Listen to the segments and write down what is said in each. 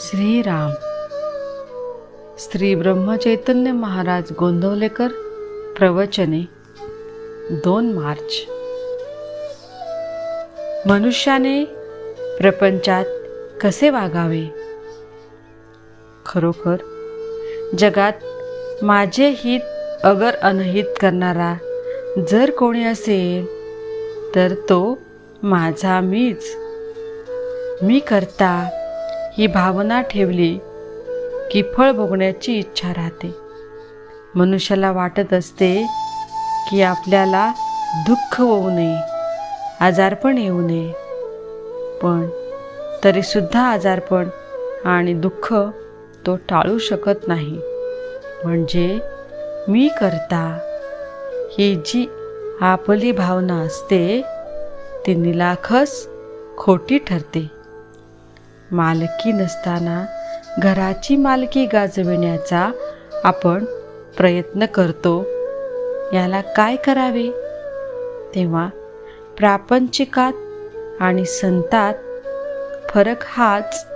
श्रीराम. श्री ब्रह्मचैतन्य महाराज गोंदवलेकर प्रवचने दोन मार्च. मनुष्याने प्रपंचात कसे वागावे? खरोखर जगात माझे हित अगर अनहित करणारा जर कोणी असेल तर तो माझा मीच. मी करता ही भावना ठेवली की फळ भोगण्याची इच्छा राहते. मनुष्याला वाटत असते की आपल्याला दुःख होऊ नये आजारपण येऊ नये. पण तरीसुद्धा आजारपण आणि दुःख तो टाळू शकत नाही. म्हणजे मी करता ही जी आपली भावना असते ती निलाखस खोटी ठरते. मालकी नसताना घराची मालकी गाजविण्याचा आपण प्रयत्न करतो. याला काय करावे? तेव्हा प्रापंचिकात आणि संतात फरक हाच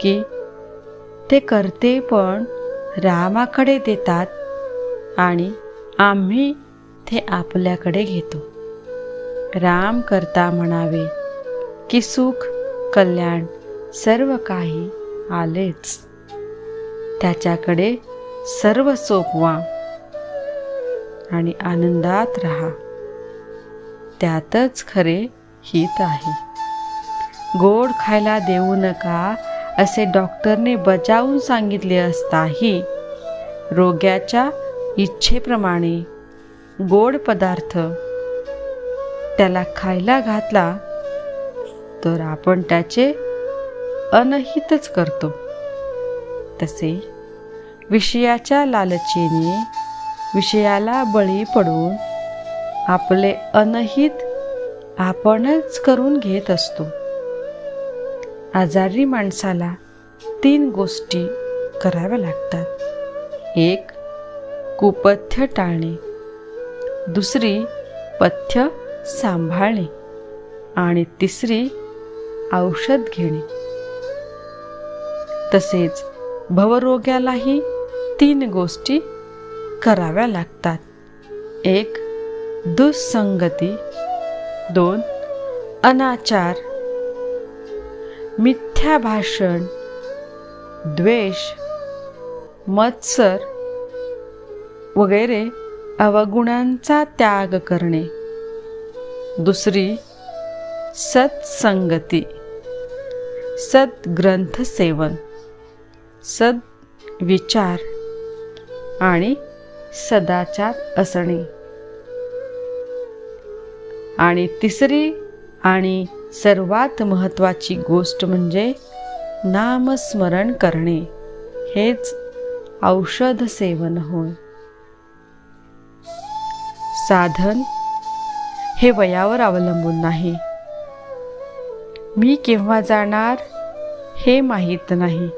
की ते करते पण रामाकडे देतात आणि आम्ही ते आपल्याकडे घेतो. राम करता म्हणावे की सुख कल्याण सर्व काही आलेच. त्याच्याकडे सर्व सोपवा आणि आनंदात राहा. त्यातच खरे हित आहे. गोड खायला देऊ नका असे डॉक्टरने बजावून सांगितले असताही रोग्याच्या इच्छेप्रमाणे गोड पदार्थ त्याला खायला घातला तर आपण त्याचे अनहितच करतो. तसे विषयाच्या लालचीने विषयाला बळी पडून आपले अनहित आपणच करून घेत असतो. आजारी माणसाला तीन गोष्टी कराव्या लागतात. एक कुपथ्य टाळणे. दुसरी पथ्य सांभाळणे. आणि तिसरी औषध घेणे. तसेच भवरोग्यालाही तीन गोष्टी कराव्या लागतात. एक दुःसंगती. दोन अनाचार. मिथ्या भाषण. द्वेष. मत्सर. वगैरे अवगुणांचा त्याग करणे. दुसरी सत्संगती. सद्ग्रंथ सद विचार आणि सदाचार असणे. आणि तिसरी आणि सर्वात महत्त्वाची गोष्ट म्हणजे नामस्मरण करणे. हेच औषध सेवन होय. साधन हे वयावर अवलंबून नाही. मी केव्हा जाणार हे माहीत नाही.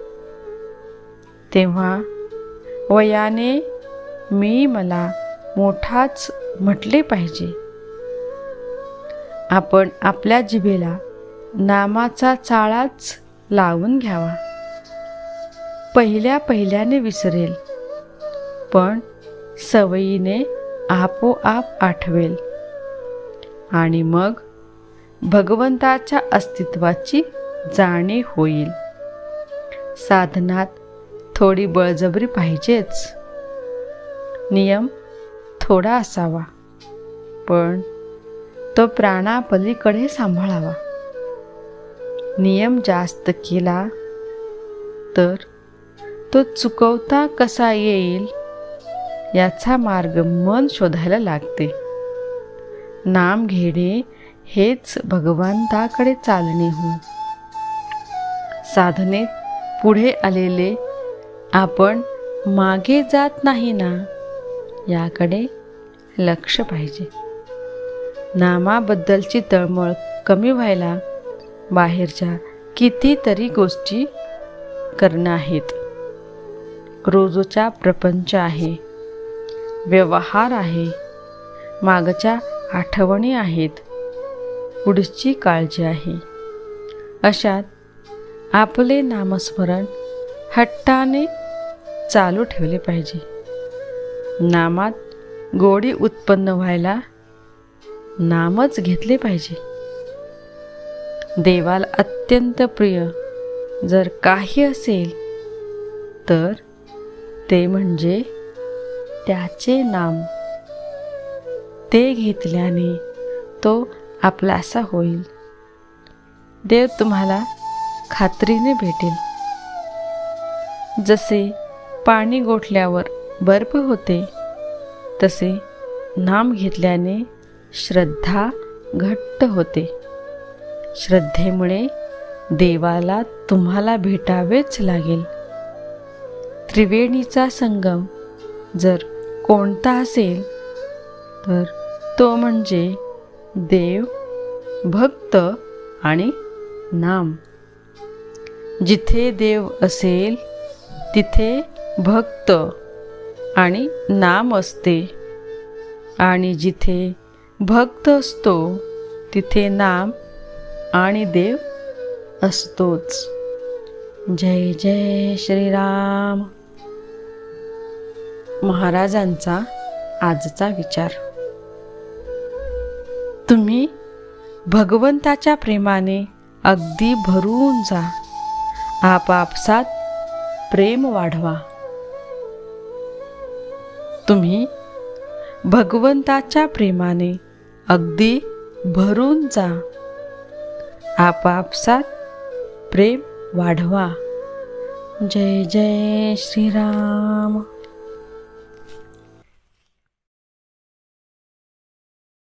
तेव्हा वयाने मी मला मोठाच म्हटले पाहिजे. आपण आपल्या जिभेला नामाचा चाळाच लावून घ्यावा. पहिल्या पहिल्याने विसरेल पण सवयीने आपोआप आठवेल. आणि मग भगवंताच्या अस्तित्वाची जाणीव होईल. साधनात थोडी बळजबरी पाहिजेच. नियम थोडा असावा पण तो प्राणापलीकडे सांभाळावा. नियम जास्त केला तर तो चुकवता कसा येईल याचा मार्ग मन शोधायला लागते. नाम घेणे हेच भगवंताकडे चालणे हो साधनेत पुढे आलेले आपण मागे जात नाही ना याकडे लक्ष पाहिजे. नामाबद्दलची तळमळ कमी व्हायला बाहेरच्या कितीतरी गोष्टी करणं आहेत. रोजचा प्रपंच आहे व्यवहार आहे मागच्या आठवणी आहेत पुढची काळजी आहे. अशात आपले नामस्मरण हट्टाने चालू ठेवले पाहिजे. नामात गोडी उत्पन्न व्हायला नामच घेतले पाहिजे. देवाला अत्यंत प्रिय जर काही असेल तर ते म्हणजे त्याचे नाम. ते घेतल्याने तो आपलासा होईल. देव तुम्हाला खात्रीने भेटेल. जसे पाणी गोठल्यावर बर्फ होते. तसे नाम घेतल्याने श्रद्धा घट्ट होते. श्रद्धेमुळे देवाला तुम्हाला भेटावेच लागेल. त्रिवेणीचा संगम जर कोणता असेल तर तो म्हणजे देव भक्त आणि नाम. जिथे देव असेल तिथे भक्त आणि नाम असते. आणि जिथे भक्त असतो तिथे नाम आणि देव असतोच. जय जय श्रीराम. महाराजांचा आजचा विचार. तुम्ही भगवंताच्या प्रेमाने अगदी भरून जा. आपापसात प्रेम वाढवा. तुम्ही भगवंताच्या प्रेमाने अगदी भरून जा. आपापसात प्रेम वाढवा. जय जय श्रीराम.